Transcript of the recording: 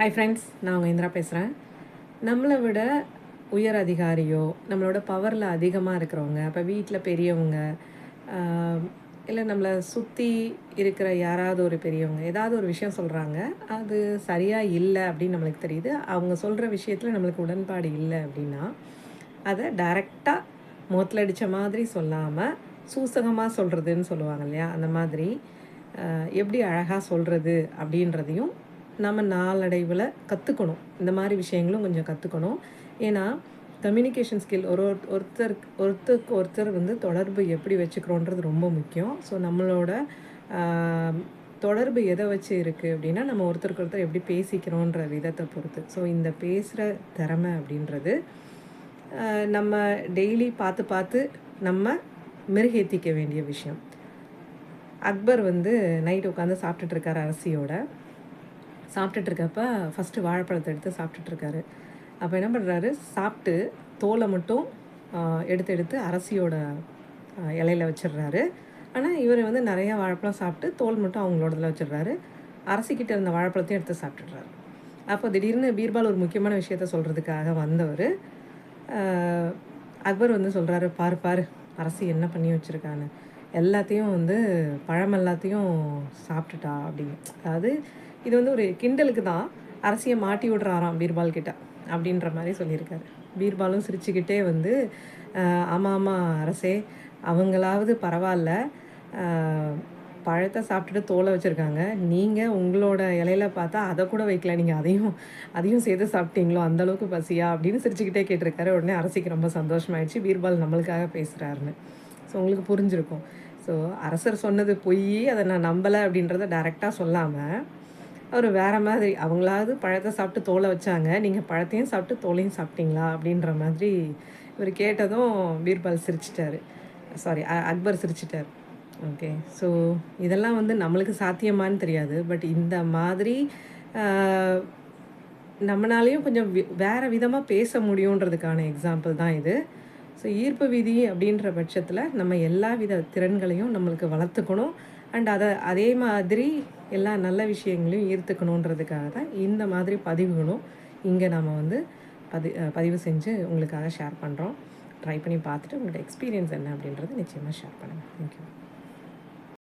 Hi friends நான் உங்கள் இந்திரா பேசுகிறேன் நம்மளை விட உயர் அதிகாரியோ நம்மளோட பவரில் அதிகமாக இருக்கிறவங்க இப்போ வீட்டில் பெரியவங்க இல்லை நம்மளை சுற்றி இருக்கிற யாராவது ஒரு பெரியவங்க ஏதாவது ஒரு விஷயம் சொல்கிறாங்க அது சரியாக இல்லை அப்படின்னு நம்மளுக்கு தெரியுது. அவங்க சொல்கிற விஷயத்தில் நம்மளுக்கு உடன்பாடு இல்லை அப்படின்னா அதை டைரெக்டாக முகத்தில் அடித்த மாதிரி சொல்லாமல் சூசகமாக சொல்கிறதுன்னு சொல்லுவாங்க இல்லையா? அந்த மாதிரி எப்படி அழகாக சொல்கிறது அப்படின்றதையும் நம்ம நாளடைவில் கற்றுக்கணும் இந்த மாதிரி விஷயங்களும் கொஞ்சம் கற்றுக்கணும் ஏன்னா கம்யூனிகேஷன் ஸ்கில் ஒரு ஒரு- ஒருத்தர் ஒருத்தருக்கு ஒருத்தர் வந்து தொடர்பு எப்படி வச்சுக்கிறோன்றது ரொம்ப முக்கியம். ஸோ நம்மளோட தொடர்பு எதை வச்சு இருக்குது அப்படின்னா நம்ம ஒருத்தருக்கு ஒருத்தர் எப்படி பேசிக்கிறோன்ற விதத்தை பொறுத்து. ஸோ இந்த பேசுகிற திறமை அப்படின்றது நம்ம டெய்லி பார்த்து பார்த்து நம்ம மெருகேற்றிக்க வேண்டிய விஷயம். அக்பர் வந்து நைட் உட்காந்து சாப்பிட்டுட்டு இருக்கார் அரிசியோட. சாப்பிட்டுட்டு இருக்கப்ப ஃபஸ்ட்டு வாழைப்பழத்தை எடுத்து சாப்பிட்டுட்ருக்காரு அப்போ என்ன பண்ணுறாரு சாப்பிட்டு தோலை மட்டும் எடுத்து எடுத்து அரசியோட இலையில் இலையில வச்சிடுறாரு. ஆனால் இவர் வந்து நிறையா வாழைப்பழம் சாப்பிட்டு தோல் மட்டும் அவங்களோடதில் வச்சிடுறாரு. அரசிக்கிட்ட இருந்த வாழைப்பழத்தையும் எடுத்து சாப்பிட்டுடுறாரு. அப்போ திடீர்னு பீர்பால் ஒரு முக்கியமான விஷயத்த சொல்கிறதுக்காக வந்தவர் அக்பர் வந்து சொல்கிறாரு பாரு பாரு அரசி என்ன பண்ணி வச்சுருக்கான்னு. எல்லாத்தையும் வந்து பழம் எல்லாத்தையும் சாப்பிட்டுட்டா அப்படின்னு. அதாவது இது வந்து ஒரு கிண்டலுக்கு தான் அரசியை மாட்டி விடுறாராம் பீர்பால் கிட்ட அப்படின்ற மாதிரி சொல்லியிருக்காரு. பீர்பாலும் சிரிச்சுக்கிட்டே வந்து ஆமாம் ஆமாம் அரசே அவங்களாவது பரவாயில்ல. பழத்தை சாப்பிட்டுட்டு தோலை வச்சுருக்காங்க. நீங்கள் உங்களோட இலையில பார்த்தா அதை கூட வைக்கல. நீங்கள் அதையும் அதையும் சேர்த்து சாப்பிட்டீங்களோ? அந்தளவுக்கு பசியா? அப்படின்னு சிரிச்சுக்கிட்டே கேட்டிருக்காரு. உடனே அரசிக்கு ரொம்ப சந்தோஷமாயிடுச்சு. பீர்பால் நம்மளுக்காக பேசுகிறாருன்னு ஸோ உங்களுக்கு புரிஞ்சிருக்கும். ஸோ அரசர் சொன்னது பொய் அதை நான் நம்பலை அப்படின்றத டைரெக்டாக சொல்லாமல் அவர் வேற மாதிரி. அவங்களாவது பழத்தை சாப்பிட்டு தோலை வச்சாங்க. நீங்கள் பழத்தையும் சாப்பிட்டு தோலையும் சாப்பிட்டீங்களா? அப்படின்ற மாதிரி இவர் கேட்டதும் பீர்பால் சிரிச்சிட்டாரு. சாரி அக்பர் சிரிச்சிட்டார். ஓகே ஸோ இதெல்லாம் வந்து நம்மளுக்கு சாத்தியமான்னு தெரியாது. பட் இந்த மாதிரி நம்மளாலையும் கொஞ்சம் வேறு விதமாக பேச முடியுன்றதுக்கான எக்ஸாம்பிள் தான் இது. ஸோ ஈர்ப்பு விதி அப்படின்ற பட்சத்தில் நம்ம எல்லா வித திறன்களையும் நம்மளுக்கு வளர்த்துக்கணும். அண்ட் அதை அதே மாதிரி எல்லா நல்ல விஷயங்களையும் ஈர்த்துக்கணுன்றதுக்காக தான் இந்த மாதிரி பதிவுகளும் இங்கே நம்ம வந்து பதி பதிவு செஞ்சு உங்களுக்காக ஷேர் பண்ணுறோம் ட்ரை பண்ணி பார்த்துட்டு உங்களோட எக்ஸ்பீரியன்ஸ் என்ன அப்படின்றது நிச்சயமாக ஷேர் பண்ணுங்கள் தேங்க்யூ